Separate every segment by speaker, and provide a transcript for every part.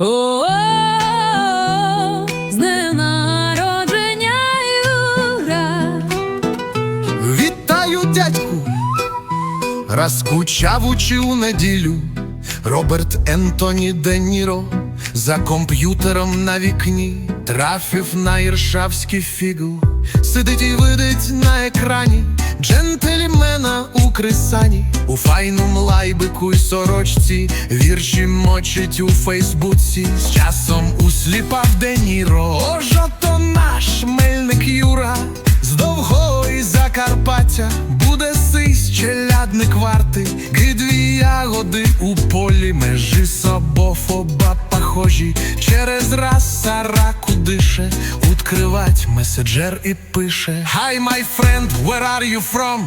Speaker 1: О, народження.
Speaker 2: Вітаю, дядьку! Розкучав учи у неділю Роберт Ентоні Де Ніро за комп'ютером на вікні трафив на іршавський фігл, сидить і видить на екрані джентльмена у крисані, у файному лайбику й сорочці, вірші мочить у Фейсбуці, з часом усліпав Де Ніро. Ожо то наш мельник Юра з довгої Закарпаття. Буде сись челядник варти, гидві ягоди у полі, межі собофоба похожі, через раз сараку дише, відкривать меседжер і пише. Hi, my friend, where are you from?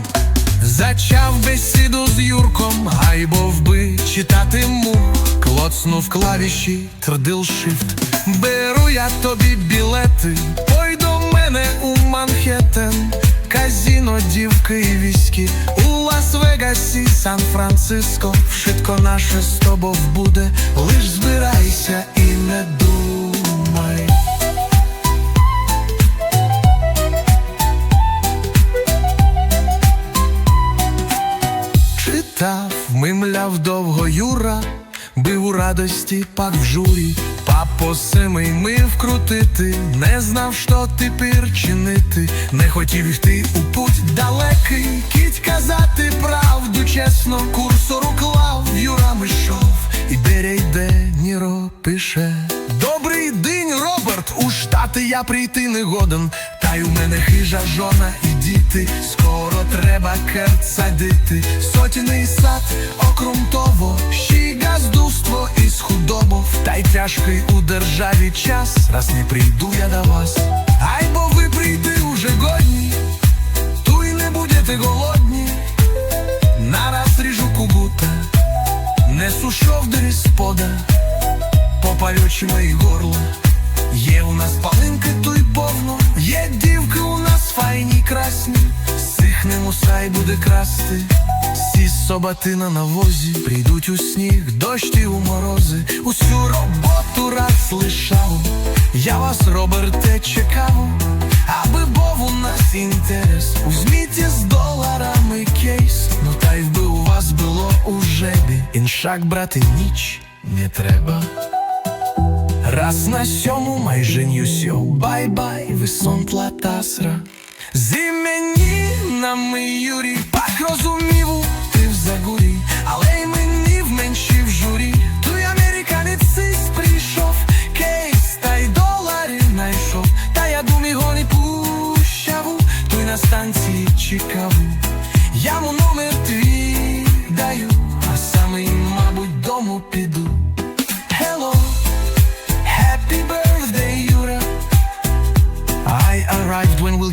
Speaker 2: Зачав бесіду з Юрком, гайбов би читати мух, клоцнув клавіші, трдил shift Беру я тобі білети, пой до мене у Манхеттен. Казіно, дівки і віськи У Лас-Вегасі, Сан-Франциско. Вшитко наше з тобою буде. Лиш збирайся і не Читав, мимляв довго Юра, бив у радості, пак в журі, папо семий мив крутити, не знав, що тепер чинити, не хотів йти у путь далекий, кіть казати правду чесно, курсор уклав, Юра мишов, і бере йде, Ніро пише. Добрий день, Роберт, у штати я прийти не годен, та й у мене хижа жона і діти, треба керт садити, сотіний сад, окрім того, й газдуство із худобов, та й тяжкий у державі час, раз не прийду я до вас, ай бо ви прийти уже годні, ту й не будете голодні, нараз ріжу кугута, несу шовдері спода, попалючи мої горла. Є у нас палинки, то й повно, є дівки у нас файні красні, сихнемо сай буде красти, сі собати на навозі, прийдуть у сніг, дощ і у морози, усю роботу раз лишав. Я вас, Роберте, чекав, аби був у нас інтерес. Узміть з доларами кейс, ну та й би у вас було у жебі. Іншак, брати, ніч не треба. Раз на сьому майже нюсьо Бай-бай, висонт латасра З іменінами Юрій Пак розумів, ти в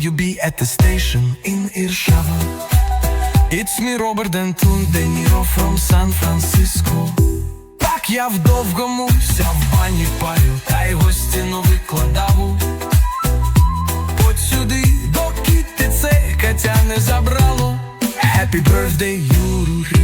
Speaker 2: you be at the station in Irshava? It's me, Robert Anton De Niro from San Francisco. Так я вдовгому ся в бані палю, та й гостіну викладав. От сюди, доки ти це Катя не забрало. Happy birthday, Юрі.